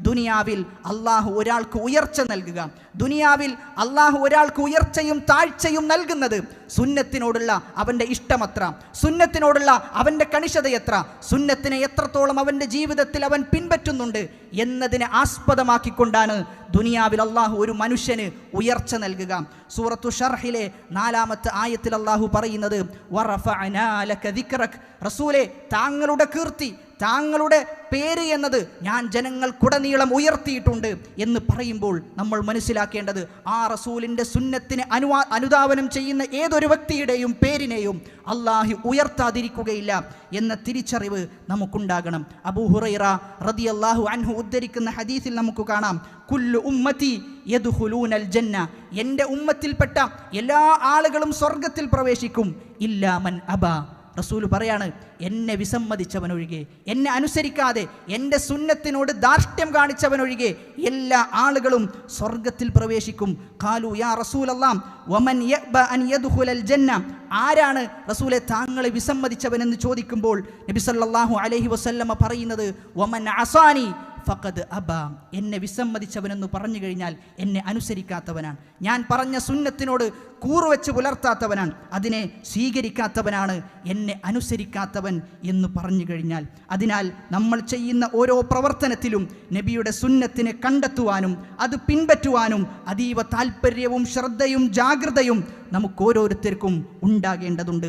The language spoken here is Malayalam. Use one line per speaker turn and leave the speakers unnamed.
ദുനിയാവിൽ അള്ളാഹു ഒരാൾക്ക് ഉയർച്ച നൽകുക. ദുനിയാവിൽ അള്ളാഹു ഒരാൾക്ക് ഉയർച്ചയും താഴ്ചയും നൽകുന്നത് സുന്നത്തിനോടുള്ള അവന്റെ ഇഷ്ടമത്ര. സുന്നത്തിനോടുള്ള അവന്റെ കണിശതയെത്ര. സുന്നത്തിനെ എത്രത്തോളം അവന്റെ ജീവിതത്തിൽ അവൻ പിൻപറ്റുന്നുണ്ട് എന്നതിനെ ആസ്പദമാക്കിക്കൊണ്ടാണ് ദുനിയാവിൽ അള്ളാഹു ഒരു മനുഷ്യന് ഉയർച്ച നൽകുക സൂറത്തു ഷർഹിലെ നാലാമത്തെ ആയത്തിൽ അള്ളാഹു പറയുന്നത്. റസൂലെ താങ്കളുടെ കീർത്തി താങ്കളുടെ പേര് എന്നത് ഞാൻ ജനങ്ങൾക്കുടനീളം ഉയർത്തിയിട്ടുണ്ട് എന്ന് പറയുമ്പോൾ നമ്മൾ മനസ്സിലാക്കേണ്ടത് ആ റസൂലിന്റെ സുന്നത്തിന് അനുവാ അനുധാവനം ചെയ്യുന്ന ഏതൊരു വ്യക്തിയുടെയും പേരിനെയും അള്ളാഹു ഉയർത്താതിരിക്കുകയില്ല എന്ന തിരിച്ചറിവ് നമുക്കുണ്ടാകണം അബൂ ഹുറൈറ റതി അള്ളാഹു അൻഹു ഉദ്ധരിക്കുന്ന ഹദീസിൽ നമുക്ക് കാണാം കുല്ലു ഉമ്മത്തി യദ്ഖുലൂനൽ ജന്ന എന്റെ ഉമ്മത്തിൽപ്പെട്ട എല്ലാ ആളുകളും സ്വർഗത്തിൽ പ്രവേശിക്കും. ഇല്ലാമൻ അബ. റസൂൽ പറയാണ് എന്നെ വിസമ്മതിച്ചവനൊഴികെ എന്നെ അനുസരിക്കാതെ എന്റെ സുന്നത്തിനോട് ധാർഷ്ട്യം കാണിച്ചവനൊഴികെ എല്ലാ ആളുകളും സ്വർഗത്തിൽ പ്രവേശിക്കും. കാലു യാ വമൻ യഅ്ബ അൻ യദ്ഖുലൽ ജന്ന. ആരാണ് റസൂലെ താങ്കളെ വിസമ്മതിച്ചവനെന്ന് ചോദിക്കുമ്പോൾ നബി സല്ലല്ലാഹു അലൈഹി വസല്ലമ പറയുന്നത് വമൻ അസാനി. ഫഖദ് അബ എന്നെ വിസമ്മതിച്ചവനെന്ന് പറഞ്ഞു കഴിഞ്ഞാൽ എന്നെ അനുസരിക്കാത്തവനാണ്. ഞാൻ പറഞ്ഞ സുന്നത്തിനോട് കൂറുവെച്ച് പുലർത്താത്തവനാണ്. അതിനെ സ്വീകരിക്കാത്തവനാണ് എന്നെ അനുസരിക്കാത്തവൻ എന്ന് പറഞ്ഞു കഴിഞ്ഞാൽ. അതിനാൽ നമ്മൾ ചെയ്യുന്ന ഓരോ പ്രവർത്തനത്തിലും നബിയുടെ സുന്നത്തിനെ കണ്ടെത്തുവാനും അത് പിൻപറ്റുവാനും അതീവ താല്പര്യവും ശ്രദ്ധയും ജാഗ്രതയും നമുക്ക് ഓരോരുത്തർക്കും ഉണ്ടാകേണ്ടതുണ്ട്.